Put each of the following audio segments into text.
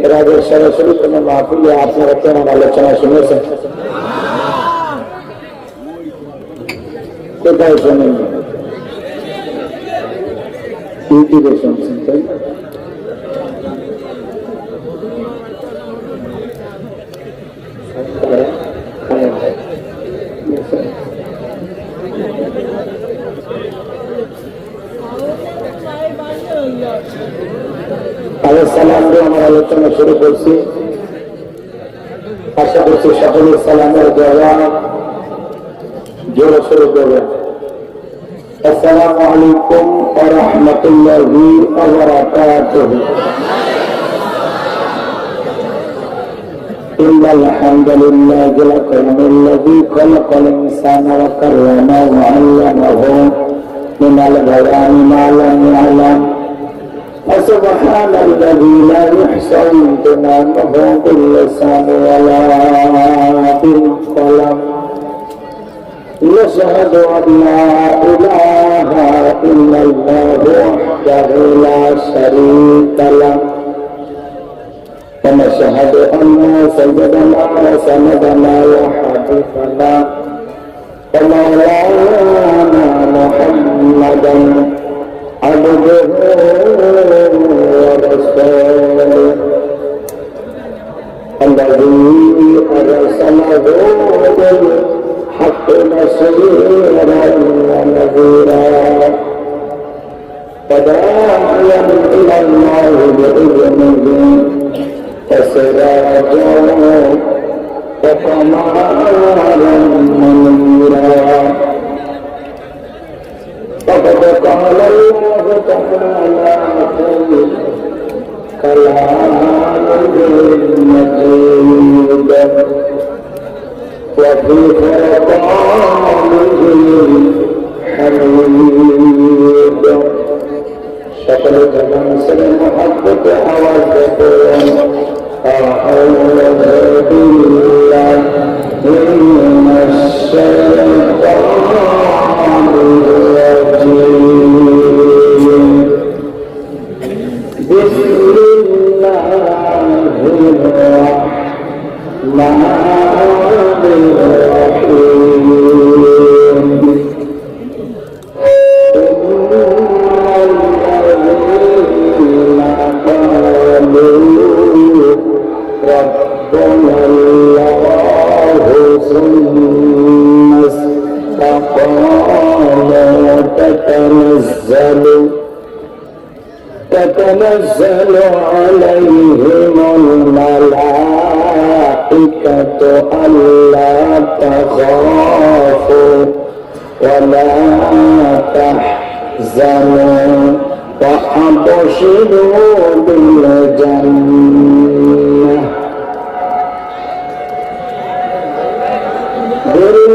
इरादे सरस्वती तुम्हें माफ़ी है आपने रखे हम आलोचना सुने से। कोई सुनेंगे ड्यूटी पे सुन सकते আলোচনা শুরু করছি আশা করছি সকলের সালামের জবাব জোরে শুরু করবেন আসসালামু আলাইকুম ওয়া রাহমাতুল্লাহি ওয়া বারাকাতুহু إن الحمد لله الأكرم الذي خلق الإنسان وكرمه وعلمه من البيان ما لم يعلم وسبحان الذي لا يحصى امتنانه كل سنة ولا بالقلم نشهد أن لا إله إلا الله وحده لا شريك له ونشهد أن سيدنا وسندنا وحبيبنا ومولانا محمدا وجنود الحق نصيرا ونذيرا وداعيا إلى الله باذنه وسراجا وقمرا সকল যখন ছেলে মহাব্বত আওয়াজ تتنزل عليهم الملائكة ألا تخافوا ولا تحزنوا وأبشروا بالجنة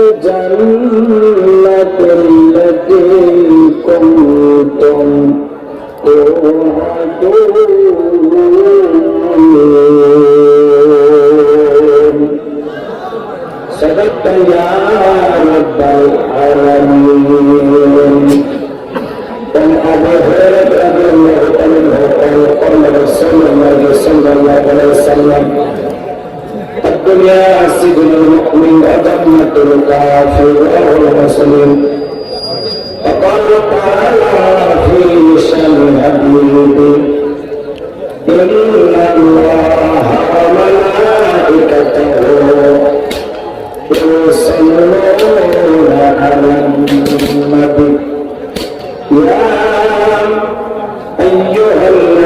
بالجنة التي كنتم توعدون صدقت يا رب العالمين عن ابي هريره رضي الله عنه قال قال رسول الله صلى الله عليه وسلم الدنيا سجن المؤمن وجنة الكافر وهو المسلم وقال تعالى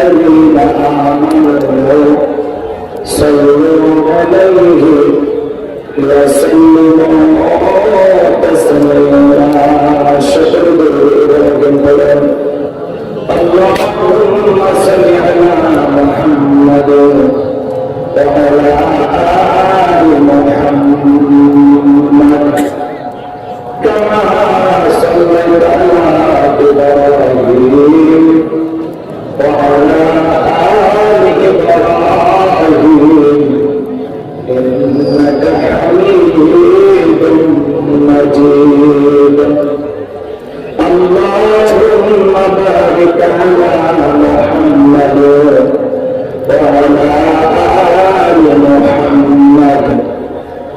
الذين آمنوا صلوا عليه وسلموا تسليما شكر بالله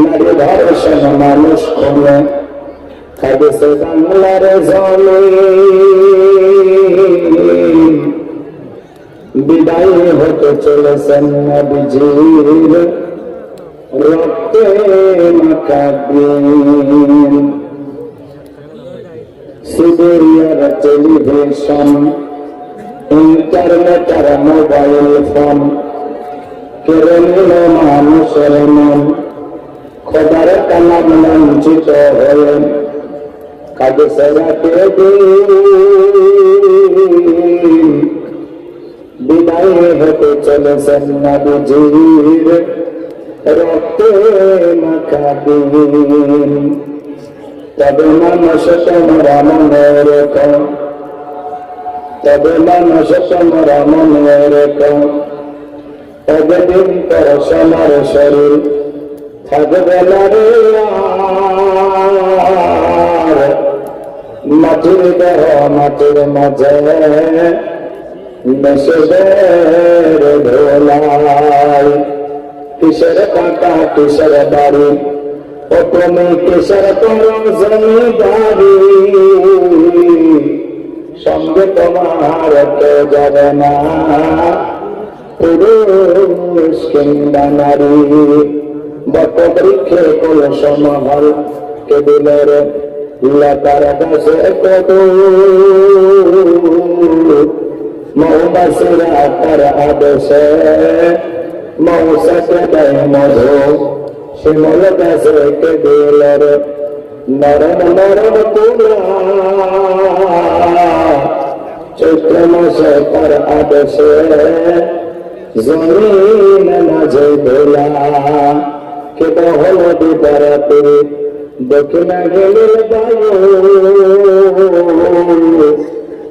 নারী ধর্ষণ মানুষ কমে খাদেছে বাংলার জলে বিদায় হতে চলেছেন নবীজির রক্তে মাকাবিন সিরিয়ার টেলিভিশন ইন্টারনেট আর মোবাইল ফোন নিল মানুষের মন খোদার কালাম লাঞ্ছিত হয়ে কাজে দিন বিদায় হতে চলেছেন নবীজির রক্তে মাখাদিন তবে মানুষ তোমরা মনে রেখো তবে মানুষ তোমরা মনে রেখো তবে দিন পর সোনার শরীর না। মাটির দেহ, মাটির মাঝে মেসেদের ধোলাই। কিসের কাকা কিসের বাড়ি? ও তুমি কিসের করো জমিদারি? সঙ্গে তোমার কেউ যাবে না। পুরুষ কিংবা নারী। বট বৃক্ষে কলস মহল কেবিলের লতার কাছে কদু মৌমাসিরা তার আদেশে মৌসাকে দেয় মধু শিমল কাছে কেবিলের নরম নরম তুলা চৈত্র মাসে তার আদেশে জমিন মাঝে দোলা কে বহল দিবারাতে দক্ষিণা গেলের বায়ু।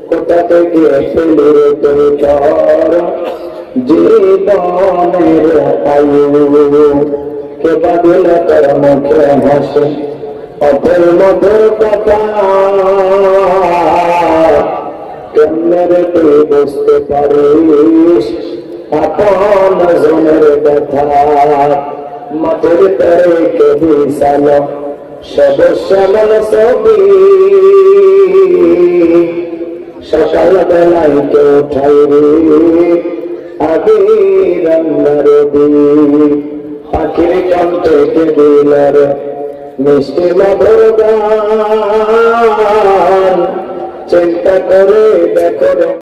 কোথা থেকে ফেলে তোর চর? জীবনের আয়ু। কে বাদিল তোর মুখে হাসে? অপর মধুর কথা। কেমনে রে তুই বুঝতে পারিস? আপন জনের কথা। মাটির তরে কে বিশাল সব শ্যামল ছবি। সকাল বেলায় কে উঠাই রে আগে রঙ্গার পাখির কণ্ঠে কে দিলার? মিষ্টি মধুর গান। চিন্তা করে দেখো